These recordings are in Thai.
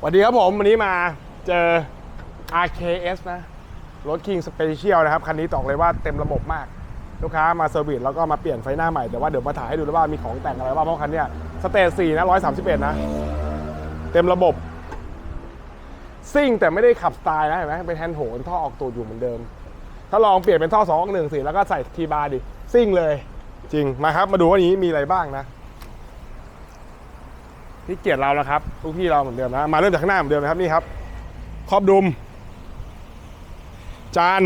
สวัสดีครับผม วันนี้มาเจอ RKS นะ รถ King Special นะครับ คันนี้ตอกเลยว่าเต็มระบบมาก ลูกค้ามาเซอร์วิสแล้วก็มาเปลี่ยนไฟหน้าใหม่ แต่ว่าเดี๋ยวมาถ่ายให้ดูแล้วว่ามีของแต่งอะไรบ้างเพราะคันเนี้ยสเตจ4นะ 131 นะ เต็มระบบ ซิ่งแต่ไม่ได้ขับสไตล์นะ เห็นไหมเป็นแฮนด์โหนท่อออกตูดอยู่เหมือนเดิม ถ้าลองเปลี่ยนเป็นท่อ2อ1สิแล้วก็ใส่ทีบาร์ดิ ซิ่งเลย จริงมาครับมาดูว่านี้มีอะไรบ้างนะ ที่เกียรติเราแล้วครับลูกพี่เราเหมือนเดิมนะมาเริ่มจากข้างหน้าเหมือนเดิมนะครับนี่ครับครอบดุม จาน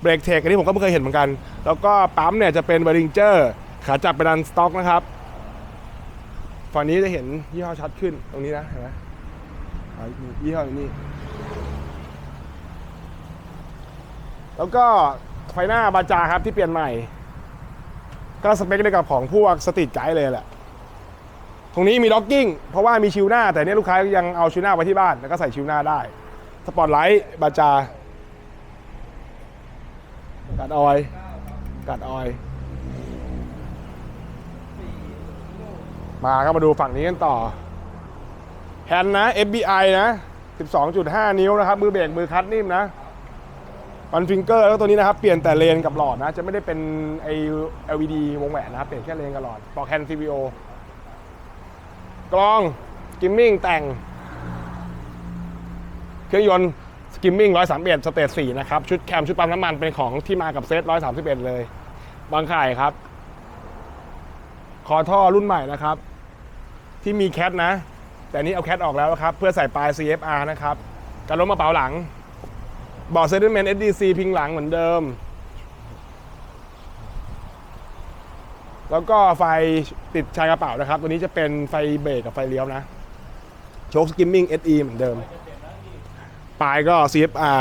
เบรกเทคอันนี้ผมก็ไม่เคยเห็นเหมือนกัน แล้วก็ปั๊มเนี่ยจะเป็นบริงเจอร์ขาจับเป็นดันสต็อกนะครับฝั่งนี้จะเห็นยี่ห้อชัดขึ้นตรงนี้นะเห็นไหมยี่ห้อนี้แล้วก็ไฟหน้าบาจาครับที่เปลี่ยนใหม่ ก็สเปคเดียวกับของพวกสตรีทไกด์เลยแหละ ตรงนี้มีล็อกกิ้งเพราะว่ามีชิวหน้า แต่เนี่ยลูกค้ายังเอาชิวหน้าไว้ที่บ้านแล้วก็ใส่ชิวหน้าได้ สปอตไลท์บาจากัดออยกัดออยมาก็มาดูฝั่งนี้กันต่อแฮนนะ FBI นะ 12.5 นิ้วนะครับ มือเบรกมือคัดนิ่มนะวันฟิงเกอร์แล้วก็ตัวนี้นะครับ เปลี่ยนแต่เลนกับหลอดนะ จะไม่ได้เป็นไอ LED วงแหวนนะครับ เปลี่ยนแค่เลนกับหลอดปลอกแฮนด์ CVO กล้องกิมมิ่งแต่ง เครื่องยนต์สกิมมิ่ง131สเตจ4นะครับ ชุดแคมชุดปั๊มน้ำมันเป็นของที่มากับเซต131 เลย บางข่ายครับ คอท่อรุ่นใหม่นะครับ ที่มีแคทนะ แต่นี้เอาแคทออกแล้วครับ เพื่อใส่ปลาย CFR นะครับการล้มกระเป๋าหลังเบาะเซติเมน SDC พิงหลังเหมือนเดิม แล้วก็ไฟติดชายกระเป๋านะครับ ตัวนี้จะเป็นไฟเบรกกับไฟเลี้ยวนะ โชคสกิมมิ่ง SE เหมือนเดิม ปลายก็ CFR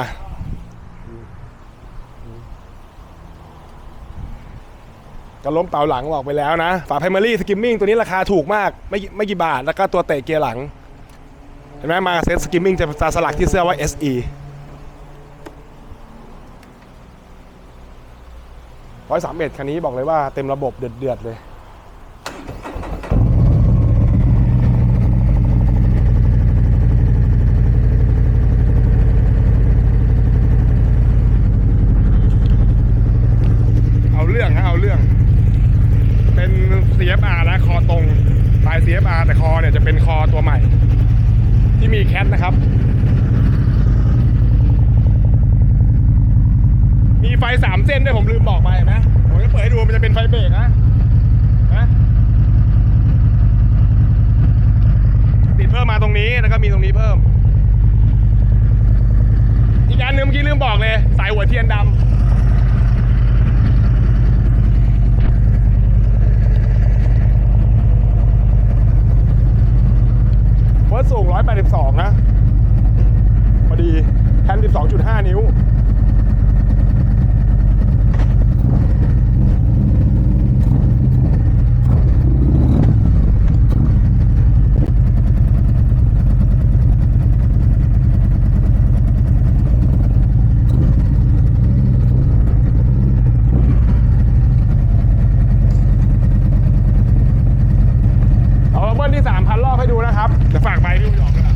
กระล้มเป่าหลังบอกไปแล้วนะ ฝา Primary Skimming ตัวนี้ราคาถูกมาก ไม่ไม่กี่บาท แล้วก็ตัวเตะเกียร์หลัง เห็นไหมมาเซต Skimming จะจะสลักที่เสื้อว่า SE ร้อยสามเอ็ดคันนี้บอกเลยว่าเต็มระบบเดือดๆเลยเอาเรื่องนะเอาเรื่องเป็น CFR นะคอตรงปลาย CFR แต่คอเนี่ยจะเป็นคอตัวใหม่ ที่มีแคทนะครับ มีไฟสามเส้นด้วยผมลืมบอกไปนะผมจะเปิดให้ดูมันจะเป็นไฟเบรกนะนะติดเพิ่มมาตรงนี้แล้วก็มีตรงนี้เพิ่ม อีกอันหนึงเมื่อกี้ลืมบอกเลย สายหัวเทียนดำ เฟิร์สสูง 182 นะ พอดีแฮนด์12.5 นิ้ว เอาเบิ้ลที่ 3,000 รอบ ให้ดูนะครับเดี๋ยวฝากไปพี่ผู้ชมด้วยนะ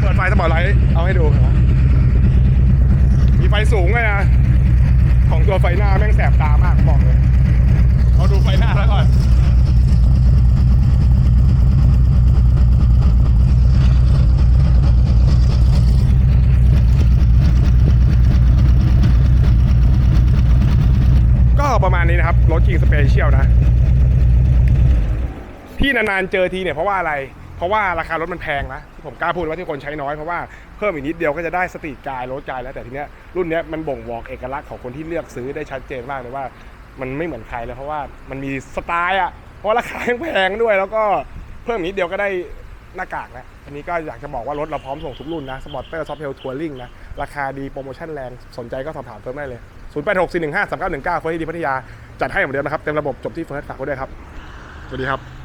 เปิดไฟสปอตไลท์เอาให้ดูครับมีไฟ สูงเลยนะ ของตัวไฟหน้าแม่งแสบตามากบอกเลยเราดูไฟหน้าแล้วก่อนก็ประมาณนี้นะครับ รถ King Special นะ ที่นานๆเจอทีเนี่ยเพราะว่าอะไร เพราะว่าราคารถมันแพงนะที่ผมกล้าพูดว่าที่คนใช้น้อยเพราะว่าเพิ่มอีกนิดเดียวก็จะได้สตรีทกายรถกายแล้วแต่ทีเนี้ยรุ่นเนี้ยมันบ่งบอกเอกลักษณ์ของคนที่เลือกซื้อได้ชัดเจนมากเลยว่า มันไม่เหมือนใครเลยเพราะว่ามันมีสไตล์อะเพราะราคาแพงด้วยแล้วก็เพิ่มนิดเดียวก็ได้หน้ากากแล้วอันนี้ก็อยากจะบอกว่ารถเราพร้อมส่งทุกรุ่นนะสปอร์ตเตอร์ซอฟเทลทัวริงนะราคาดีโปรโมชั่นแรงสนใจก็สอบถามเพิ่มได้เลย 0 8 6 4 1 5 3 9 1 9เฟิร์สดีพัทยาจัดให้เหมือนเดิมนะครับเต็มระบบจบที่เฟิร์สฝากไว้ด้วยครับสวัสดีครับ